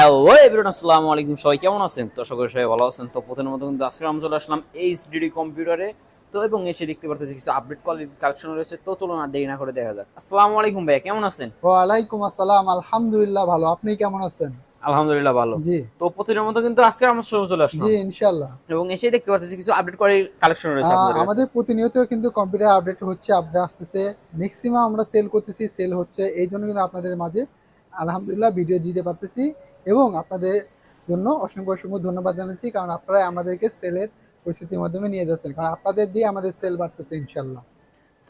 Hello everyone আসসালামু আলাইকুম। সবাই কেমন আছেন? তো করি সবাই ভালো আছেন। তো প্রথমের মতো কিন্তু আজকে আমরা চলে আসলাম এইচডিডি কম্পিউটারে তো এবং এসে দেখতে পারতেছি কিছু আপডেট কোয়ালিটি কালেকশন রয়েছে। তো চলুন আর দেরি না করে দেখা যাক। আসসালামু আলাইকুম ভাই কেমন আছেন? ওয়ালাইকুম আসসালাম আলহামদুলিল্লাহ ভালো। আপনি কেমন আছেন? আলহামদুলিল্লাহ ভালো। জি। তো প্রতিদিনের মতো কিন্তু আজকে আমরা সময় চলে আসলাম। জি ইনশাল্লাহ এবং এসে দেখতে পারতেছি কিছু আপডেট কোয়ালিটি কালেকশন রয়েছে আপনাদের আমাদের প্রতিনিয়ত কিন্তু কম্পিউটার আপডেট হচ্ছে আপডেট আসতেছে। ম্যাক্সিমাম আমরা সেল করতেছি সেল হচ্ছে। এই জন্য কিন্তু আপনাদের মাঝে আলহামদুলিল্লাহ ভিডিও দিতে পারতেছি। এবং আপনাদের জন্য অসংখ্য অসংখ্য ধন্যবাদ জানাচ্ছি কারণ আপনারা আমাদেরকে সেলের পরিস্থিতির মাধ্যমে নিয়ে যাচ্ছেন কারণ আপনাদের দিয়ে আমাদের সেল বাড়তেছে ইনশাল্লাহ।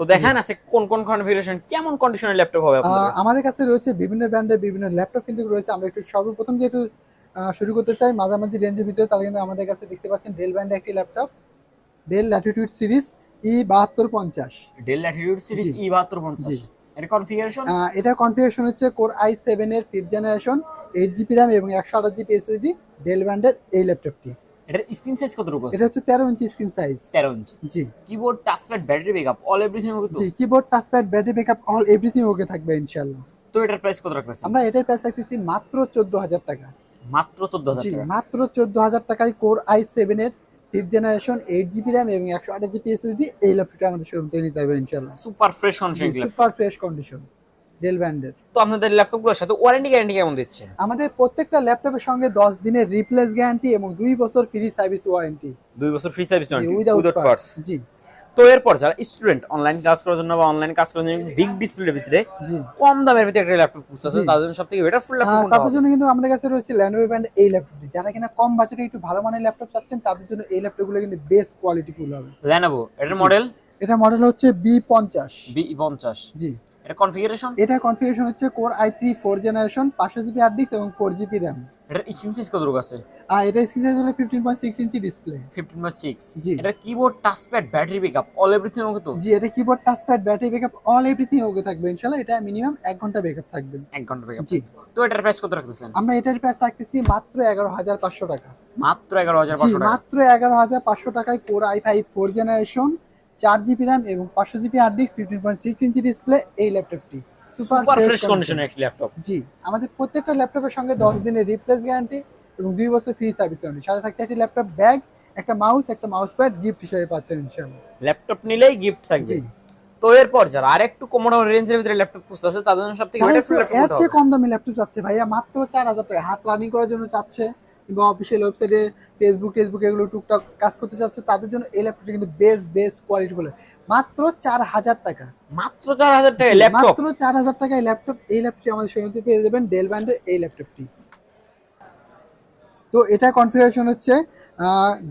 তো দেখেন আছে কোন কোন কনফিগারেশন কেমন কন্ডিশনের ল্যাপটপ হবে আপনাদের আমাদের কাছে রয়েছে বিভিন্ন ব্র্যান্ডের বিভিন্ন ল্যাপটপ কিন্তু রয়েছে। আমরা একটু সর্বপ্রথম যেহেতু শুরু করতে চাই মাঝামাঝি রেঞ্জের ভিতরে তাহলে কিন্তু আমাদের কাছে দেখতে পাচ্ছেন ডেল ব্র্যান্ডের একটি laptop Dell Latitude series E বাহাত্তর পঞ্চাশ। ডেল ল্যাটিটিউড সিরিজ ই বাহাত্তর পঞ্চাশ। এর কনফিগারেশন এটা কনফিগারেশন হচ্ছে কোর আই সেভেন এর fifth generation eight GB RAM এবং একশো আঠাশ জিবি এসএসডি ডেল ব্র্যান্ডের এই ল্যাপটপটি এটার স্ক্রিন সাইজ কতটুকু আছে? এটা হচ্ছে তেরো ইঞ্চি স্ক্রিন সাইজ তেরো ইঞ্চি। জি। Keyboard touchpad battery backup all everything okay জি keyboard touchpad battery backup all everything okay থাকবে ইনশাল্লাহ তো এটার প্রাইস কত রাখতেছেন? আমরা এটার প্রাইস রাখতেছি মাত্র চোদ্দ হাজার টাকা। মাত্র চোদ্দ হাজার জি টাকা। মাত্র চোদ্দ হাজার টাকায় কোর আই সেভেন এর fifth generation eight GB RAM এবং একশো আঠাশ জিবি এসএসডি এই ল্যাপটপটা আমাদের শোরুম থেকে নিতে হবে ইনশাল্লাহ super fresh condition super fresh condition Dell ব্র্যান্ডের তো আপনাদের ল্যাপটপগুলোর সাথে ওয়ারেন্টি গ্যারান্টি কেমন দিচ্ছেন আমাদের প্রত্যেকটা ল্যাপটপের সঙ্গে দশ দিনের রিপ্লেস গ্যারান্টি এবং দুই বছর ফ্রি সার্ভিস ওয়ারেন্টি। দুই বছর free service without without parts জি। তো এরপর যারা স্টুডেন্ট অনলাইন ক্লাস করার জন্য বা অনলাইন কাজ করার জন্য বিগ ডিসপ্লের ভিতরে কম দামের ভিতরে একটা ল্যাপটপ খুঁজতেছে। তাদের জন্য সবথেকে বেটার ফুল ল্যাপটপ কোনটা তাদের জন্য কিন্তু আমাদের কাছে রয়েছে ল্যানোভো ব্র্যান্ড এই ল্যাপটপটি যারা কিনা কম বাজেটে একটু ভালো মানের ল্যাপটপ চাচ্ছেন তাদের জন্য এই ল্যাপটপগুলো কিন্তু বেস্ট কোয়ালিটি ফুল হবে। Lenovo এটার মডেল এটা মডেল হচ্ছে বি পঞ্চাশ। বি পঞ্চাশ। জি। কনফিগারেশন এটা কনফিগারেশন হচ্ছে core i three four generation পাঁচশো জিবি হার্ড ডিস্ক এবং ফোর জিবি র্যাম এটার স্ক্রিন সাইজ কতটুকু আছে? আর এটা স্ক্রিন সাইজ হলো ফিফটিন পয়েন্ট সিক্স ইঞ্চি ডিসপ্লে ফিফটিন বাই সিক্স জি। এটা keyboard touchpad battery backup all everything okay তো? জি এটা keyboard touchpad battery backup all everything okay থাকবে ইনশাআল্লাহ এটা মিনিমাম এক ঘণ্টা ব্যাকআপ থাকবে। এক ঘণ্টা ব্যাকআপ জি। তো এটার প্রাইস কত রাখতেছেন? আমরা এটার প্রাইস রাখতেছি মাত্র এগারো হাজার পাঁচশো টাকা। মাত্র এগারো হাজার জি পাঁচশো টাকা। মাত্র এগারো হাজার পাঁচশো টাকায় core i five four generation চার জিবি র্যাম এবং পাঁচশো GB hard disk fifteen point six ইঞ্চি ডিসপ্লে এই ল্যাপটপটি সুপার ফ্রেশ কন্ডিশনের একটি ল্যাপটপ জি আমাদের প্রত্যেকটা ল্যাপটপের সঙ্গে দশ দিনের রিপ্লেস গ্যারান্টি এবং দুই বছর ফ্রি সার্ভিস ওয়ারেন্টি সাথে থাকছে একটি ল্যাপটপ ব্যাগ একটা মাউস একটা মাউস প্যাড গিফট হিসেবে পাচ্ছেন ইনশাআল্লাহ। ল্যাপটপ নিলেই গিফট থাকবে। জি। তো এরপর যারা আর একটু কম রেঞ্জের ভিতরে ল্যাপটপ খুঁজতেছে তাদের জন্য সবথেকে বেটার ফুল এর চেয়ে কম দামি ল্যাপটপ চাচ্ছে ভাইয়া মাত্র চার হাজার টাকা। হাত রানিং করার জন্য চাচ্ছে কিংবা অফিসিয়াল ওয়েবসাইটে ফেসবুক টেসবুক এগুলো টুকটাক কাজ করতে চাচ্ছে তাদের জন্য এই ল্যাপটপটা কিন্তু বেস্ট বেস্ট কোয়ালিটি বলে। মাত্র চার হাজার টাকা। মাত্র চার হাজার টাকা ল্যাপটপ মাত্র চার হাজার টাকায় ল্যাপটপ এই ল্যাপটপটি আমাদের সঙ্গে পেয়ে যাবেন ডেল ব্র্যান্ডের এই ল্যাপটপটি তো এটা কনফিগারেশন হচ্ছে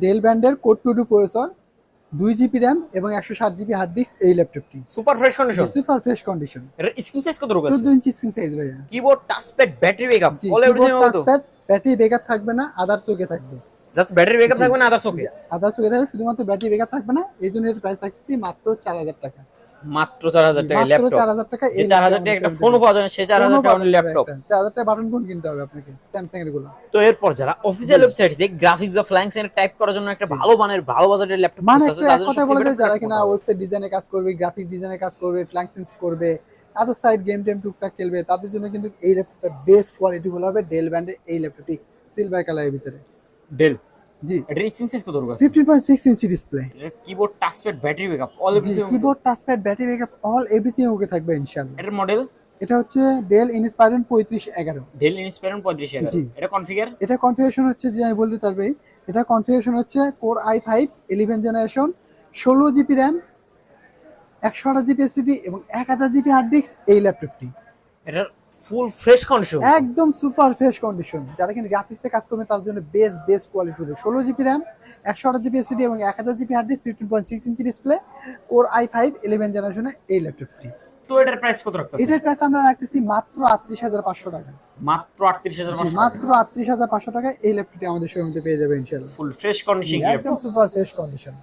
ডেল ব্র্যান্ডের কোড টু টু প্রসেসর দুই জিবি র্যাম এবং একশো ষাট জিবি হার্ড ডিস্ক এই ল্যাপটপটি super fresh condition super fresh condition screen size কত রকম ইঞ্চি স্ক্রিন সাইজ ভাইয়া। Keyboard touchpad battery backup all everything battery backup থাকবে না আদার্স ওকে থাকবে। জাস্ট ব্যাটারি ব্যাকআপ থাকবে না আদার্স ওকে আদার্স ওকে থাকবে শুধুমাত্র ব্যাটারি ব্যাকআপ থাকবে না এই জন্য এর প্রাইস থাকছে মাত্র চার হাজার টাকা। মাত্র চার হাজার টাকা ল্যাপটপ চার হাজার টাকা যে চার হাজার টাকা একটা ফোনও পাওয়া যায় না সে চার হাজার টাকা ল্যাপটপ চার হাজার টাকা বাটন ফোন কিনতে হবে আপনাকে স্যামসাং এরগুলো। তো এরপর যারা অফিসিয়াল ওয়েবসাইট থেকে গ্রাফিক্স ফ্লাইং এর টাইপ করার জন্য একটা ভালো মানের ভালো বাজারের ল্যাপটপ মানে এক বলা যায় যারা কিনা ওয়েবসাইট ডিজাইনের কাজ করবে গ্রাফিক ডিজাইনের কাজ করবে ফ্ল্যাঙ্কসিংস করবে আদার সাইড গেম টেম টুকটাক খেলবে তাদের জন্য কিন্তু এই ল্যাপটপটা বেস্ট কোয়ালিটি হবে ডেল ব্র্যান্ডের এই ল্যাপটপটি সিলভার কালারের ভিতরে। ডেল জি। এটার স্ক্রিন সাইজ কত রকম আছে। ফিফটিন পয়েন্ট সিক্স ইঞ্চি display keyboard touchpad battery backup all everything keyboard touchpad battery backup all everything okay থাকবে ইনশাআল্লাহ। এটার মডেল এটা হচ্ছে ডেল ইনস্পাইরন পঁয়ত্রিশ এগারো। ডেল ইনস্পাইরন 35 জি। এটা কনফিগার এটা কনফিগারেশন হচ্ছে যে আমি বলতে পারবে এটা কনফিগারেশন হচ্ছে core i five eleven generation ষোলো জিবি র্যাম একশো আঠাশ জিবি এসিডি এবং এক হাজার জিবি হার্ড ডিস্ক এই ল্যাপটপটি এটার ফুল ফ্রেশ কন্ডিশন একদম সুপার ফ্রেশ কন্ডিশন যারা কিন্তু গ্রাফিক্সে কাজ করবে তার জন্য বেস্ট বেস্ট কোয়ালিটি হবে। ষোলো জিবি র্যাম একশো আঠাশ জিবি এসিডি এবং এক হাজার GB hard disk fifteen point six inch display core i five eleven জেনারেশনের এই ল্যাপটপটি তো এটার প্রাইস কত রাখতেছে এটার প্রাইস আমরা রাখতেছি মাত্র আটত্রিশ হাজার পাঁচশো টাকা। মাত্র 38500 জি, মাত্র আটত্রিশ হাজার পাঁচশো টাকা এই ল্যাপটপটি আমাদের শোরুমে পেয়ে যাবে ইনশাল্লাহ ফুল ফ্রেশ কন্ডিশন একদম সুপার ফ্রেশ কন্ডিশন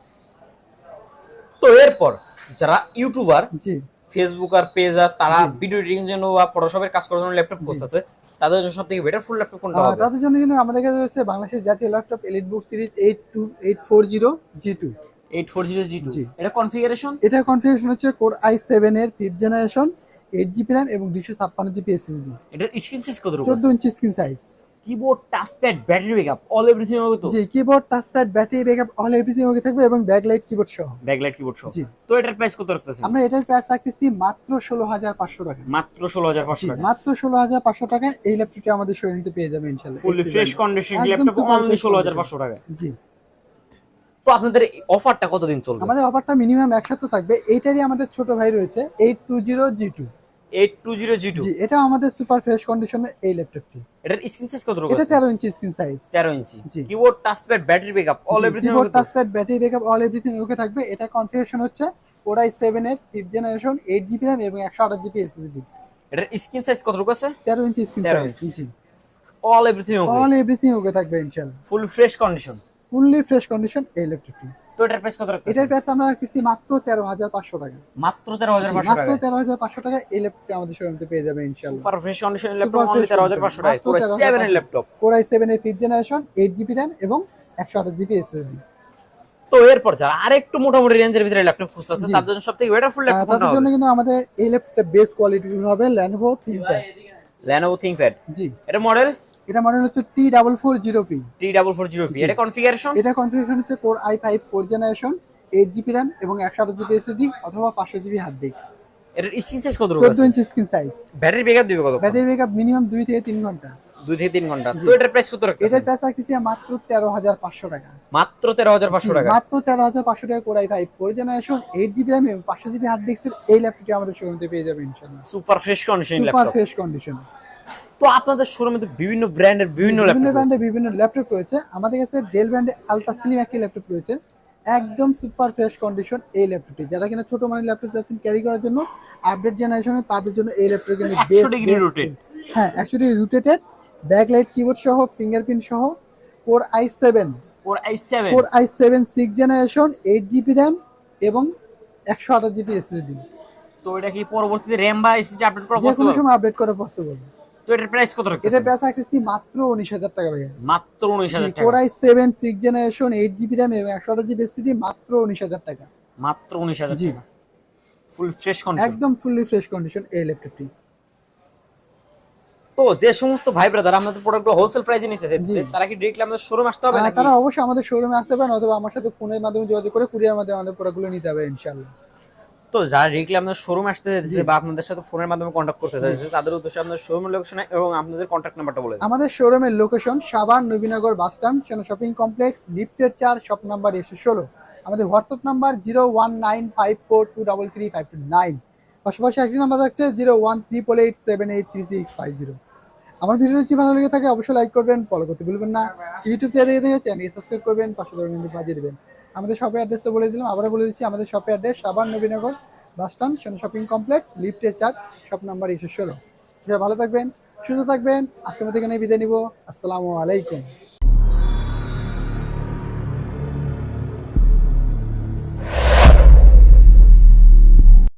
তো এরপর যারা ইউটিউবার জি। ফেসবুক আর পেজ আর তারা ভিডিও এডিটিং জন্য বা ফটোশপের কাজ করার জন্য ল্যাপটপ খুঁজতেছে তাদের জন্য সবথেকে বেটার ফুল ল্যাপটপ কোনটা হবে? তাদের জন্য কিন্তু আমাদের কাছে রয়েছে বাংলাদেশের জাতীয় laptop EliteBook series eight two eight four zero G two 840G2 জি। এটা কনফিগারেশন এটা কনফিগারেশন হচ্ছে কোর আই সেভেন এর fifth generation eight GB RAM এবং দুশো ছাপ্পান্ন জিবি এসএসডি এটার স্ক্রিন সাইজ কত রকম? চোদ্দ ইঞ্চি screen size keyboard touchpad battery backup all everything হবে তো? জি keyboard touchpad battery backup all everything okay থাকবে এবং ব্যাকলাইট কিবোর্ড সহ। ব্যাকলাইট কিবোর্ড সহ। তো এটার প্রাইস কত রাখতেছেন? আমরা এটার প্রাইস রাখতেছি মাত্র ষোলো হাজার পাঁচশো টাকা। মাত্র ষোলো হাজার পাঁচশো জি টাকা। মাত্র ষোলো হাজার পাঁচশো টাকা এই ল্যাপটপটি আমাদের শোরুমে পেয়ে যাবে ইনশাল্লাহ full fresh condition laptop only fresh ষোলো হাজার condition। পাঁচশো টাকা। জি। তো আপনাদের অফারটা কতদিন চলবে? আমাদের অফারটা মিনিমাম এক সপ্তাহ থাকবে এইটারই আমাদের ছোট ভাই রয়েছে eight two zero G two eight two zero G two G এটা আমাদের সুপার ফ্রেশ কন্ডিশনের এই ল্যাপটপটি এটার স্ক্রিন সাইজ কত এটা রয়েছে তেরো ইঞ্চি স্ক্রিন সাইজ তেরো ইঞ্চি। Keyboard touchpad battery backup all everything keyboard touchpad battery backup all everything okay থাকবে। এটা কনফিগারেশন হচ্ছে কোরাই সেভেন এর fifth generation eight GB RAM এবং একশো আঠাশ জিবি এসএসডি এটার স্ক্রিন সাইজ কত রয়েছে তেরো ইঞ্চি স্ক্রিন সাইজ ইঞ্চি। All everything all everything okay থাকবে ইনশাল্লাহ। Full fresh condition fully fresh condition এই ল্যাপটপটি তো এটার প্রাইস কত রাখতেছেন? এটার প্রাইস আমরা রাখতেছি মাত্র টাকা। টাকা এই আমাদের শোরুমে পেয়ে যাবে ইনশাল্লাহ super fresh condition laptop only fresh তেরো হাজার পাঁচশো টাকা মাত্র পুরো 13,500 সেভেন এর ল্যাপটপ কোরাই সেভেন এর fifth generation eight GB RAM এবং একশো আঠাশ জিবি এসএসডি তো এরপর যারা আরেকটু মোটামুটি রেঞ্জের ভিতরে ল্যাপটপ খুঁজতেছে তার জন্য সবথেকে বেটার ল্যাপটপ তাদের জন্য কিন্তু আমাদের এই ল্যাপটপটা বেস্ট কোয়ালিটি হবে ল্যানোভো থিংকপ্যাড Lenovo ThinkPad জি। এটা মডেল এটা মডেল হচ্ছে T double four zero P T double four zero P. এটা কনফিগারেশন এটা কনফিগারেশন হচ্ছে core i five four generation eight GB RAM এবং একশো আঠাশ জিবি এসএসডি অথবা পাঁচশো জিবি হার্ড ডিস্ক এটার স্ক্রিন সাইজ কত চোদ্দ রয়েছে ইঞ্চি স্ক্রিন সাইজ ব্যাটারি ব্যাকআপ দিবে কত ব্যাটারি ব্যাকআপ মিনিমাম দুই থেকে তিন ঘণ্টা। দুই থেকে তিন ঘণ্টা। জি। তো এটার প্রাইস কত রাখতেছেন? এটার প্রাইস রাখতেছি মাত্র তেরো হাজার পাঁচশো টাকা। মাত্র তেরো হাজার পাঁচশো জি, টাকা? মাত্র তেরো হাজার পাঁচশো টাকা core i five four generation eight GB RAM এবং পাঁচশো জিবি হার্ড ডিস্কের এই ল্যাপটপটি আমাদের শোরুমে পেয়ে যাবেন ইনশাল্লাহ super fresh condition super fresh condition তো আপনাদের শোরুমে তো বিভিন্ন ব্র্যান্ডের বিভিন্ন বিভিন্ন ল্যাপটপ বিভিন্ন ল্যাপটপ রয়েছে। আমাদের কাছে ডেল ব্র্যান্ডে আলট্রা স্লিম একটি ল্যাপটপ রয়েছে। একদম সুপার ফ্রেশ কন্ডিশন এই ল্যাপটপটি যারা কিনা ছোট মানের ল্যাপটপ চাচ্ছেন ক্যারি করার জন্য আপডেট জেনারেশনে তাদের জন্য এই ল্যাপটপ কিন্তু 100 best, degree হ্যাঁ একশো ডিগ্রি রোটেটেড ব্যাকলাইট কিবোর্ড সহ ফিঙ্গারপ্রিন্ট সহ core i seven or i seven core i seven six generation eight GB RAM এবং একশো আঠাশ জিবি এসএসডি তো এটা কি পরবর্তীতে র্যাম বা এসএসডি আপডেট করা পসিবল যে কোনো সময় আপডেট করা পসিবল তো এটার প্রাইস কত এটা রাখতেছেন প্রাইস রাখতেছি মাত্র উনিশ হাজার টাকা ভাইয়া। মাত্র উনিশ হাজার টাকা। Core i generation GB RAM এবং জিবি এসএসডি মাত্র উনিশ হাজার টাকা। মাত্র উনিশ হাজার জি। টাকা। ফুল ফ্রেশ কন্ডিশন একদম ফুললি ফ্রেশ কন্ডিশন এই ল্যাপটপটি তো যে সমস্ত ভাই ব্রাদার আমাদের প্রোডাক্টগুলো হোলসেল প্রাইসে নিতে চাইছে তারা কি ডিরেক্টলি আমাদের শোরুম আসতে হবে নাকি? তারা অবশ্যই আমাদের শোরুমে আসতে পারেন অথবা আমার সাথে ফোনের মাধ্যমে যোগাযোগ করে কুরিয়ার মাধ্যমে আমাদের প্রোডাক্টগুলো নিতে হবে ইনশাআল্লাহ। তো যারা ডিরেক্টলি আমাদের শোরুম আসতে চাইছে বা আপনাদের সাথে ফোনের মাধ্যমে কন্ট্যাক্ট করতে চাইছে তাদের উদ্দেশ্যে আপনাদের শোরুমের লোকেশন এবং আপনাদের কন্ট্যাক্ট নাম্বারটা বলে আমাদের শোরুমের লোকেশন সাবান Nabinagar bus stand Sena shopping complex লিফটের চার শপ নাম্বার একশো ষোলো। আমাদের WhatsApp number zero one nine five four two double three five two nine পাশাপাশি একটি নাম্বার থাকছে zero one triple eight seven eight three six five zero আমার video যদি ভালো লেগে থাকে অবশ্যই লাইক করবেন ফলো করতে ভুলবেন না। ইউটিউব চ্যানেলে দেখে চ্যানেল সাবস্ক্রাইব করবেন পাশে বাজিয়ে দেবেন। আমাদের শপের অ্যাড্রেস তো বলে দিলাম, আবারও বলে দিচ্ছি, আমাদের শপের অ্যাড্রেস সাবান Nabinagar bus stand Sena shopping complex লিফটে চার শপ নাম্বার একশো ষোলো। ভালো থাকবেন, সুস্থ থাকবেন, আজকের মধ্যে এখানে বিদায় নিব। আসসালামু আলাইকুম।